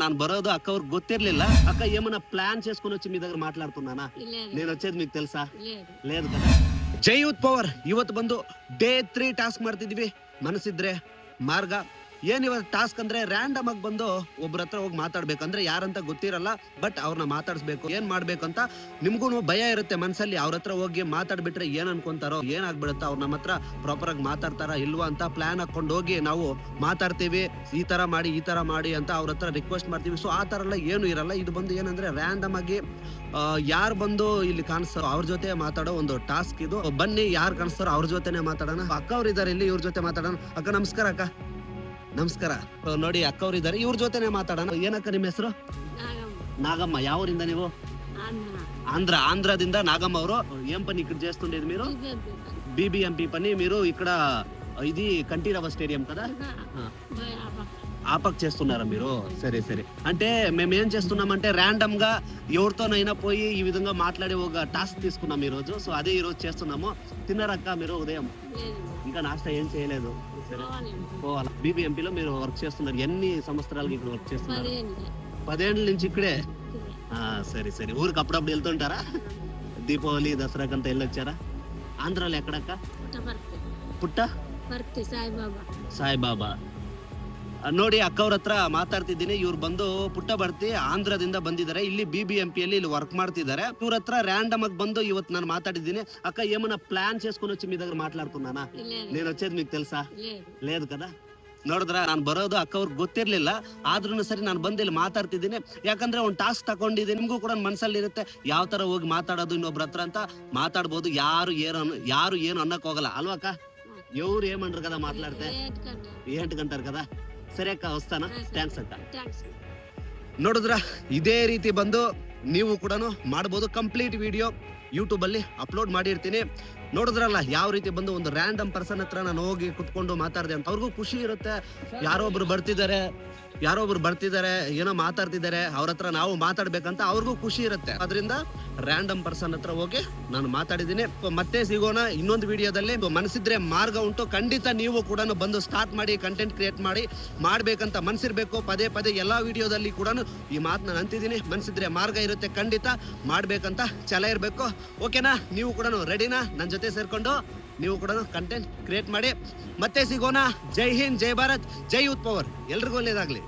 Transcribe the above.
ನಾನು బరోదు అక్క ಅವ್ರಿಗೆ ಗೊತ್ತಿರ್ಲಿಲ್ಲ అక్క ఏమన్నా ప్లాన్ చేసుకొని వచ్చి మీ దగ్గర మాట్లాడుతున్నానా లేదు నేను వచ్చేది మీకు తెలుసా లేదు లేదు కదా ಜೈ ಯೂತ್ ಪವರ್ ಇವತ್ತು ಬಂದು ಡೇ ತ್ರೀ ಟಾಸ್ಕ್ ಮಾಡ್ತಿದ್ವಿ ಮನಸ್ಸಿದ್ರೆ ಮಾರ್ಗ. ಏನ್ ಟಾಸ್ಕ್ ಅಂದ್ರೆ ರ್ಯಾಂಡಮ್ ಆಗಿ ಬಂದು ಒಬ್ರ ಹತ್ರ ಹೋಗಿ ಮಾತಾಡ್ಬೇಕಂದ್ರೆ ಯಾರಂತ ಗೊತ್ತಿರಲ್ಲ ಬಟ್ ಅವ್ರನ್ನ ಮಾತಾಡ್ಸ್ಬೇಕು. ಏನ್ ಮಾಡ್ಬೇಕಂತ ನಿಮ್ಗೂ ಭಯ ಇರುತ್ತೆ ಮನ್ಸಲ್ಲಿ. ಅವ್ರ ಹತ್ರ ಹೋಗಿ ಮಾತಾಡ್ಬಿಟ್ರೆ ಏನ್ ಅನ್ಕೊಂತಾರೋ ಏನಾಗ್ಬಿಡುತ್ತೆ ಅವ್ರ ನಮ್ಮ ಹತ್ರ ಪ್ರಾಪರ್ ಆಗಿ ಮಾತಾಡ್ತಾರ ಇಲ್ವಾ ಅಂತ ಪ್ಲಾನ್ ಹಾಕೊಂಡು ಹೋಗಿ ನಾವು ಮಾತಾಡ್ತೀವಿ. ಈ ತರ ಮಾಡಿ, ಈ ತರ ಮಾಡಿ ಅಂತ ಅವ್ರ ಹತ್ರ ರಿಕ್ವೆಸ್ಟ್ ಮಾಡ್ತೀವಿ. ಸೊ ಆ ತರ ಎಲ್ಲ ಏನು ಇರಲ್ಲ. ಇದು ಬಂದು ಏನಂದ್ರೆ ರ್ಯಾಂಡಮ್ ಆಗಿ ಯಾರು ಬಂದು ಇಲ್ಲಿ ಕಾಣಿಸ್ತಾರೋ ಅವ್ರ ಜೊತೆ ಮಾತಾಡೋ ಒಂದು ಟಾಸ್ಕ್ ಇದು. ಬನ್ನಿ ಯಾರು ಕಾಣಿಸ್ತಾರೋ ಅವ್ರ ಜೊತೆನೆ ಮಾತಾಡೋಣ. ಅಕ್ಕ ಅವ್ರು ಇದಾರೆ ಇಲ್ಲಿ, ಇವ್ರ ಜೊತೆ ಮಾತಾಡೋಣ. ಮಾತಾಡೋಣ ಅಕ್ಕ ನಮಸ್ಕಾರ ಅಕ್ಕ ನಮಸ್ಕಾರ ನೋಡಿ ಅಕ್ಕ ಅವ್ರು ಇದ್ದಾರೆ ಇವ್ರ ಜೊತೆನೆ ಮಾತಾಡೋಣ ಏನಕ್ಕ ನಿಮ್ಮ ಹೆಸರು నాగమ్మ. యావరిందా నీవు? ఆంధ్ర. ఆంధ్రదింద నాగమ్మ ఊరు? ఏం పని ఇక్కడ చేస్తుండేది మీరు? బీబీఎంపీ పని. మీరు ఇక్కడ ఇది కంఠీరవ స్టేడియం కదా? ఆపక్. చేస్తున్నారా మీరు? సరే సరే. అంటే మేము ఏం చేస్తున్నామంటే ర్యాండమ్గా ఎవరితోనైనా పోయి ఈ విధంగా మాట్లాడే ఒక టాస్క్ తీసుకున్నాం ఈ రోజు సో అదే ఈ రోజు చేస్తున్నాము తిన్నారక్క మీరు ఉదయం? ఇంకా నాస్టా ఏం చేయలేదు. సరే పోవాలా బీబీఎంపీలో మీరు వర్క్ చేస్తున్నారు. ఎన్ని సంవత్సరాలకి ఇక్కడ వర్క్ చేస్తున్నారు? పదేళ్ళ నుంచి ఇక్కడే? సరే సరే. ఊరికి అప్పుడప్పుడు వెళ్తుంటారా? దీపావళి దసరా అంతా వెళ్ళొచ్చారా? ఆంధ్రాలో ఎక్కడక్క? పుట్ట సాయిబాబా. సాయిబాబా. ನೋಡಿ ಅಕ್ಕವ್ರ ಹತ್ರ ಮಾತಾಡ್ತಿದ್ದೀನಿ. ಇವ್ರು ಬಂದು ಪುಟ್ಟ ಬರ್ತಿ ಆಂಧ್ರದಿಂದ ಬಂದಿದ್ದಾರೆ. ಇಲ್ಲಿ ಬಿ ಬಿ ಎಂ ಪಿಯಲ್ಲಿ ಇಲ್ಲಿ ವರ್ಕ್ ಮಾಡ್ತಿದ್ದಾರೆ. ಇವ್ರ ಹತ್ರ ರ್ಯಾಂಡಮ್ ಆಗಿ ಬಂದು ಇವತ್ತು ನಾನು ಮಾತಾಡಿದ್ದೀನಿ. ಅಕ್ಕ ಏಮನ್ನ ಪ್ಲಾನ್ ಚೇಸ್ಕೊಂಡು వచ్చి మీ దగ్గర మాట్లాడుకున్నానా నేను వచ్చేది మీకు తెలుసా? లేదు ಕದ ನೋಡಿದ್ರ? ನಾನು ಬರೋದು ಅಕ್ಕ ಅವ್ರಿಗೆ ಗೊತ್ತಿರಲಿಲ್ಲ. ಆದ್ರೂ ಸರಿ ನಾನು ಬಂದು ಇಲ್ಲಿ ಮಾತಾಡ್ತಿದ್ದೀನಿ. ಯಾಕಂದ್ರೆ ಒಂದು ಟಾಸ್ಕ್ ತಗೊಂಡಿದ್ದೀನಿ. ನಿಮಗೂ ಕೂಡ ಮನಸ್ಸಲ್ಲಿ ಇರುತ್ತೆ. ಯಾವ ಥರ ಹೋಗಿ ಮಾತಾಡೋದು ಇನ್ನೊಬ್ರ ಹತ್ರ ಅಂತ ಮಾತಾಡ್ಬೋದು. ಯಾರು ಏನು ಯಾರು ಏನು ಅನ್ನಕ್ಕೆ ಹೋಗಲ್ಲ. ಅಲ್ವಾ ಅಕ್ಕ? ఎవరు ఏమంటారు ಕದ ಮಾತಾಡ್ತೆ? ఏంటి కంటారు ಕದ? ಸರಿಯಾಕ ಅವಸ್ಥಾನ ಥ್ಯಾಂಕ್ಸ್ ಅಂತ. ಥ್ಯಾಂಕ್ಸ್ ನೋಡಿದ್ರ ಇದೇ ರೀತಿ ಬಂದು ನೀವು ಕೂಡ ಮಾಡ್ಬೋದು ಕಂಪ್ಲೀಟ್ ವಿಡಿಯೋ ಯೂಟ್ಯೂಬಲ್ಲಿ ಅಪ್ಲೋಡ್ ಮಾಡಿರ್ತೀನಿ. ನೋಡಿದ್ರಲ್ಲ, ಯಾವ ರೀತಿ ಬಂದು ಒಂದು ರ್ಯಾಂಡಮ್ ಪರ್ಸನ್ ಹತ್ರ ನಾನು ಹೋಗಿ ಕುತ್ಕೊಂಡು ಮಾತಾಡಿದೆ ಅಂತ. ಅವ್ರಿಗೂ ಖುಷಿ ಇರುತ್ತೆ. ಯಾರೋ ಒಬ್ರು ಬರ್ತಿದ್ದಾರೆ, ಯಾರೋ ಒಬ್ರು ಬರ್ತಿದ್ದಾರೆ, ಏನೋ ಮಾತಾಡ್ತಿದ್ದಾರೆ, ಅವ್ರ ಹತ್ರ ನಾವು ಮಾತಾಡ್ಬೇಕಂತ ಅವ್ರಿಗೂ ಖುಷಿ ಇರುತ್ತೆ. ಅದರಿಂದ ರ್ಯಾಂಡಮ್ ಪರ್ಸನ್ ಹತ್ರ ಹೋಗಿ ನಾನು ಮಾತಾಡಿದ್ದೀನಿ. ಮತ್ತೆ ಸಿಗೋಣ ಇನ್ನೊಂದು ವಿಡಿಯೋದಲ್ಲಿ. ಮನಸ್ಸಿದ್ರೆ ಮಾರ್ಗ ಉಂಟು. ಖಂಡಿತ ನೀವು ಕೂಡ ಬಂದು ಸ್ಟಾರ್ಟ್ ಮಾಡಿ ಕಂಟೆಂಟ್ ಕ್ರಿಯೇಟ್ ಮಾಡಿ, ಮಾಡ್ಬೇಕಂತ ಮನ್ಸಿರ್ಬೇಕು. ಪದೇ ಪದೇ ಎಲ್ಲಾ ವಿಡಿಯೋದಲ್ಲಿ ಕೂಡ ಈ ಮಾತು ನಾನು ಅಂತಿದ್ದೀನಿ. ಮನ್ಸಿದ್ರೆ ಮಾರ್ಗ ಇರುತ್ತೆ. ಖಂಡಿತ ಮಾಡ್ಬೇಕಂತ ಛಲ ಇರಬೇಕು. ಓಕೆನಾ ನೀವು ಕೂಡ ರೆಡಿನಾ ನನ್ನ ಜೊತೆ ಸೇರ್ಕೊಂಡು ನೀವು ಕೂಡ ಕಂಟೆಂಟ್ ಕ್ರಿಯೇಟ್ ಮಾಡಿ. ಮತ್ತೆ ಸಿಗೋಣ. ಜೈ ಹಿಂದ್, ಜೈ ಭಾರತ್, ಜೈ ಯೂತ್ ಪವರ್. ಎಲ್ರಿಗೂ ಒಳ್ಳೇದಾಗ್ಲಿ.